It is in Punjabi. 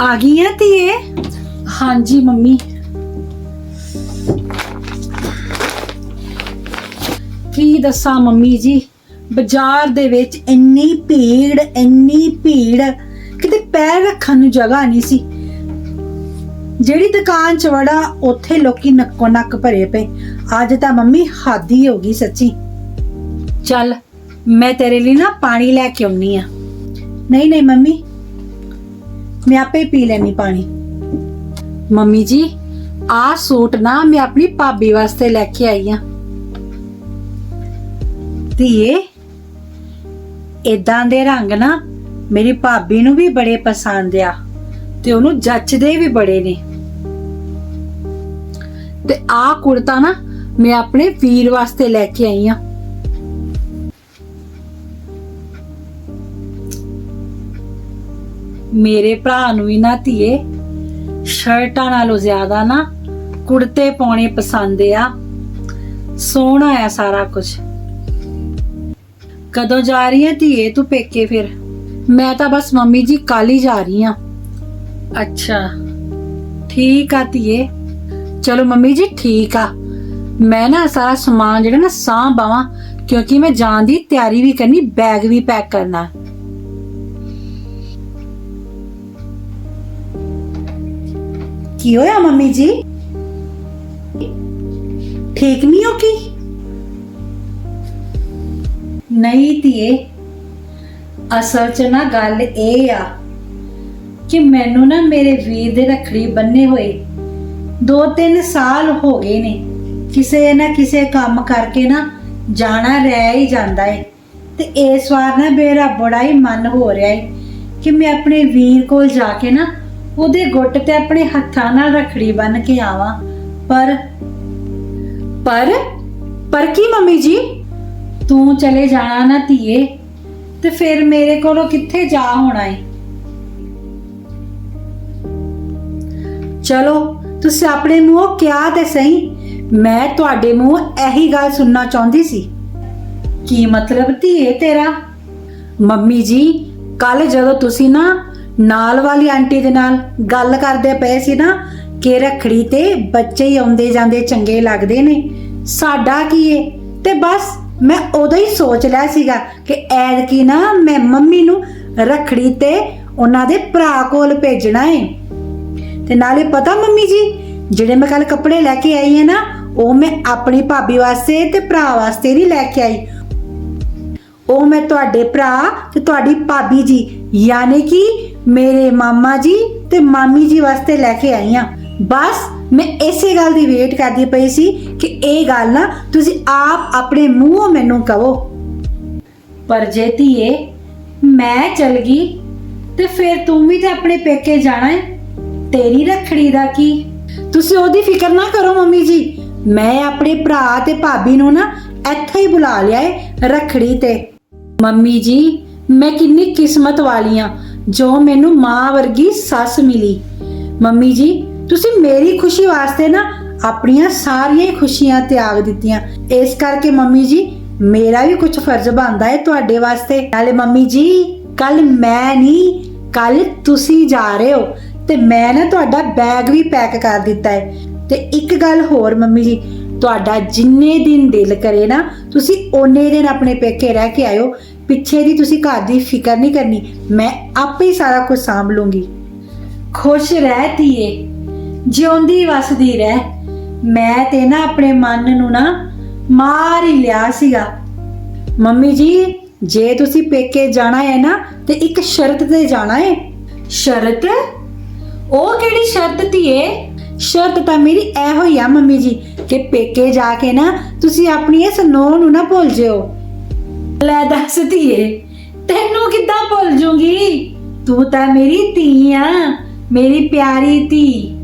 ਆ ਗਈ ਆ ਧੀਏ ਹਾਂਜੀ, ਮੰਮੀ। ਕੀ ਦੱਸਾਂ ਮੰਮੀ ਜੀ? ਬਾਜ਼ਾਰ ਦੇ ਵਿੱਚ ਇੰਨੀ ਭੀੜ ਇੰਨੀ ਭੀੜ, ਕਿਤੇ ਪੈਰ ਰੱਖਣ ਨੂੰ ਜਗ੍ਹਾ ਨਹੀਂ ਸੀ। ਜਿਹੜੀ ਦੁਕਾਨ 'ਚ ਵੜਾ, ਉੱਥੇ ਲੋਕੀ ਨੱਕੋ ਨੱਕ ਭਰੇ ਪਏ। ਅੱਜ ਤਾਂ ਮੰਮੀ ਹਾਦੀ ਹੋ ਗਈ ਸੱਚੀ। ਚੱਲ, ਮੈਂ ਤੇਰੇ ਲਈ ਨਾ ਪਾਣੀ ਲੈ ਕੇ ਆਉਣੀ ਆ। ਨਹੀਂ ਨਹੀਂ ਮੰਮੀ ਮੈਂ ਆਪੇ ਪੀ ਲੈਣੀ ਪਾਣੀ। ਮੰਮੀ ਜੀ ਆਹ ਸੂਟ ਨਾ ਮੈਂ ਆਪਣੀ ਭਾਬੀ ਵਾਸਤੇ ਲੈ ਕੇ ਆਈ ਆ। ਧੀਏ ਇਦਾਂ ਦੇ ਰੰਗ ਨਾ ਮੇਰੀ ਭਾਬੀ ਨੂੰ ਵੀ ਬੜੇ ਪਸੰਦ ਆ ਤੇ ਉਹਨੂੰ ਜੱਚਦੇ ਵੀ ਬੜੇ ਨੇ। ਤੇ ਆਹ ਕੁੜਤਾ ਨਾ ਮੈਂ ਆਪਣੇ ਵੀਰ ਵਾਸਤੇ ਲੈ ਕੇ ਆਈ ਆ। ਮੇਰੇ ਭਰਾ ਨੂੰ ਵੀ ਨਾ ਧੀਏ। ਸ਼ਰਟਾਂ ਨਾਲੋਂ ਜ਼ਿਆਦਾ ਨਾ ਕੁੜਤੇ ਪਾਉਣੇ ਪਸੰਦ ਆ। ਸੋਹਣਾ ਆ ਸਾਰਾ ਕੁਝ ਕਦੋਂ ਜਾ ਰਹੀ ਹੈ ਧੀਏ ਤੂੰ ਪੇਕੇ ਫਿਰ? ਮੈਂ ਤਾਂ ਬਸ ਮੰਮੀ ਜੀ ਕੱਲ ਹੀ ਜਾ ਰਹੀ ਆ। ਅੱਛਾ। ਠੀਕ ਆ ਧੀਏ। ਚਲੋ ਮੰਮੀ ਜੀ ਠੀਕ ਆ। ਮੈਂ ਨਾ ਸਾਰਾ ਸਮਾਨ ਜਿਹੜਾ ਨਾ ਸਾਂਭ ਬਾਵਾਂ ਕਿਉਂਕਿ ਮੈਂ ਜਾਣ ਦੀ ਤਿਆਰੀ ਵੀ ਕਰਨੀ ਬੈਗ ਵੀ ਪੈਕ ਕਰਨਾ। ਕੀ ਹੋਇਆ ਮੰਮੀ ਜੀ? ਠੀਕ ਨਹੀਂ ਹੋ ਕੀ? ਨਹੀਂ ਧੀਏ, ਅਸਲ 'ਚ ਨਾ ਗੱਲ ਇਹ ਆ ਕਿ ਮੈਨੂੰ ਨਾ ਮੇਰੇ ਵੀਰ ਦੇ ਰੱਖੜੀ ਬੰਨੇ ਹੋਏ 2-3 ਸਾਲ ਹੋ ਗਏ ਨੇ। ਕਿਸੇ ਨਾ ਕਿਸੇ ਕੰਮ ਕਰਕੇ ਨਾ ਜਾਣਾ ਰਹਿ ਹੀ ਜਾਂਦਾ ਏ। ਤੇ ਇਸ ਵਾਰ ਨਾ ਮੇਰਾ ਬੜਾ ਹੀ ਮਨ ਹੋ ਰਿਹਾ ਏ ਕਿ ਮੈਂ ਆਪਣੇ ਵੀਰ ਕੋਲ ਜਾ ਕੇ ਨਾ ਉਹਦੇ ਗੁੱਟ ਤੇ ਆਪਣੇ ਹੱਥਾਂ ਨਾਲ ਰੱਖੜੀ ਬੰਨ ਕੇ ਆਵਾਂ। ਪਰ ਪਰ? ਪਰ ਕੀ, ਮੰਮੀ ਜੀ? ਤੂੰ ਚਲੇ ਜਾਣਾ ਨਾ ਧੀਏ, ਤੇ ਫਿਰ ਮੇਰੇ ਕੋਲੋਂ ਕਿੱਥੇ ਜਾ ਹੋਣਾ ਏ ਚਲੋ, ਤੁਸੀਂ ਆਪਣੇ ਮੂੰਹੋਂ ਕਿਹਾ ਤੇ ਸਹੀ। ਮੈਂ ਤੁਹਾਡੇ ਮੂੰਹ ਇਹੀ ਗੱਲ ਸੁਣਨਾ ਚਾਹੁੰਦੀ ਸੀ। ਕੀ ਮਤਲਬ ਧੀਏ ਤੇਰਾ? ਮੰਮੀ ਜੀ ਕੱਲ ਜਦੋਂ ਤੁਸੀਂ ਨਾ ਨਾਲ ਵਾਲੀ ਆਂਟੀ ਦੇ ਨਾਲ ਗੱਲ ਕਰਦੇ ਪਏ ਸੀ ਨਾ ਕਿ ਰਖੜੀ ਤੇ ਬੱਚੇ ਹੀ ਆਉਂਦੇ ਜਾਂਦੇ ਚੰਗੇ ਲੱਗਦੇ ਨੇ। ਸਾਡਾ ਕੀ ਏ? ਤੇ ਬਸ ਮੈਂ ਉਦੋਂ ਹੀ ਸੋਚ ਲਿਆ ਸੀਗਾ ਕਿ ਐਤਕੀ ਨਾ ਮੈਂ ਮੰਮੀ ਨੂੰ ਰਖੜੀ ਤੇ ਉਹਨਾਂ ਦੇ ਭਰਾ ਕੋਲ ਭੇਜਣਾ ਏ। ਤੇ ਨਾਲੇ ਪਤਾ ਮੰਮੀ ਜੀ, ਜਿਹੜੇ ਮੈਂ ਕੱਲ ਕੱਪੜੇ ਲੈ ਕੇ ਆਈ ਹਾਂ ਨਾ, ਉਹ ਮੈਂ ਆਪਣੀ ਭਾਬੀ ਵਾਸਤੇ ਤੇ ਭਰਾ ਵਾਸਤੇ ਨਹੀਂ ਲੈ ਕੇ ਆਈ। ਉਹ ਮੈਂ ਤੁਹਾਡੇ ਭਰਾ ਤੇ ਤੁਹਾਡੀ ਭਾਬੀ ਜੀ ਯਾਨੀ ਕਿ ਮੇਰੇ ਮਾਮਾ ਜੀ ਤੇ ਮਾਮੀ ਜੀ ਵਾਸਤੇ ਲੈ ਕੇ ਆਈ ਹਾਂ ਬਸ ਮੈਂ ਇਸੇ ਗੱਲ ਦੀ ਵੇਟ ਕਰਦੀ ਪਈ ਸੀ ਕਿ ਇਹ ਗੱਲ ਨਾ ਤੁਸੀਂ ਆਪ ਆਪਣੇ ਮੂੰਹੋਂ ਮੈਨੂੰ ਕਹੋ। ਪਰ ਜੇ ਧੀਏ, ਮੈਂ ਚਲ ਗਈ ਤੇ ਫਿਰ ਤੂੰ ਵੀ ਤੇ ਆਪਣੇ ਪੇਕੇ ਜਾਣਾ ਹੈ ਤੇਰੀ ਰੱਖੜੀ ਦਾ ਕੀ? ਤੁਸੀਂ ਉਹਦੀ ਫਿਕਰ ਨਾ ਕਰੋ ਮੰਮੀ ਜੀ। ਮੈਂ ਆਪਣੇ ਭਰਾ ਤੇ ਭਾਬੀ ਨੂੰ ਨਾ ਇੱਥੇ ਹੀ ਬੁਲਾ ਲਿਆ ਏ, ਰੱਖੜੀ ਤੇ। ਮੰਮੀ ਜੀ ਮੈਂ ਕਿੰਨੀ ਕਿਸਮਤ ਵਾਲੀ ਆ, ਜੋ ਮੈਨੂੰ ਮਾਂ ਵਰਗੀ ਸੱਸ ਮਿਲੀ। ਮੰਮੀ ਜੀ, ਤੁਸੀਂ ਮੇਰੀ ਖੁਸ਼ੀ ਵਾਸਤੇ ਨਾ ਆਪਣੀਆਂ ਸਾਰੀਆਂ ਖੁਸ਼ੀਆਂ ਤਿਆਗ ਦਿੱਤੀਆਂ। ਇਸ ਕਰਕੇ ਮੰਮੀ ਜੀ, ਮੇਰਾ ਵੀ ਕੁਝ ਫਰਜ਼ ਬਣਦਾ ਹੈ ਤੁਹਾਡੇ ਵਾਸਤੇ। ਨਾਲੇ ਮੰਮੀ ਜੀ ਕੱਲ ਮੈਂ ਨਹੀਂ ਕੱਲ ਤੁਸੀਂ ਜਾ ਰਹੇ ਹੋ ਤੇ ਮੈਂ ਨਾ ਤੁਹਾਡਾ ਬੈਗ ਵੀ ਪੈਕ ਕਰ ਦਿੱਤਾ ਹੈ ਤੇ ਇੱਕ ਗੱਲ ਹੋਰ ਮੰਮੀ ਜੀ, ਤੁਹਾਡਾ ਜਿੰਨੇ ਦਿਨ ਦਿਲ ਕਰੇ ਨਾ, ਤੁਸੀਂ ਓਨੇ ਦਿਨ ਆਪਣੇ ਪੇਕੇ ਰਹਿ ਕੇ ਆਇਓ। ਪਿੱਛੇ ਦੀ ਤੁਸੀਂ ਘਰ ਦੀ ਫਿਕਰ ਨਹੀਂ ਕਰਨੀ, ਮੈਂ ਆਪੇ ਹੀ ਸਾਰਾ ਕੁਝ ਸਾਂਭ ਲੂੰਗੀ। ਖੁਸ਼ ਰਹਿ ਧੀਏ, ਜਿਉਂਦੀ ਵਸਦੀ ਰਹਿ। ਮੈਂ ਤੇ ਨਾ ਆਪਣੇ ਮਨ ਨੂੰ ਨਾ ਮਾਰ ਹੀ ਲਿਆ ਸੀਗਾ। ਮੰਮੀ ਜੀ, ਜੇ ਤੁਸੀਂ ਪੇਕੇ ਜਾਣਾ ਹੈ ਨਾ, ਤੇ ਇੱਕ ਸ਼ਰਤ ਤੇ ਜਾਣਾ ਹੈ। ਸ਼ਰਤ? ਉਹ ਕਿਹੜੀ ਸ਼ਰਤ ਧੀਏ? ਸ਼ਰਤ ਤਾਂ ਮੇਰੀ ਇਹੋ ਹੀ ਆ ਮੰਮੀ ਜੀ, ਕਿ ਪੇਕੇ ਜਾ ਕੇ ਨਾ ਤੁਸੀਂ ਆਪਣੀ ਇਸ ਨੋਹ ਨੂੰ ਨਾ ਭੁੱਲ ਜਿਓ। ਲੈ ਦੱਸ ਧੀਏ, ਤੈਨੂੰ ਕਿੱਦਾਂ ਭੁੱਲ ਜੂਗੀ? ਤੂੰ ਤਾਂ ਮੇਰੀ ਧੀ ਆ, ਮੇਰੀ ਪਿਆਰੀ ਧੀ।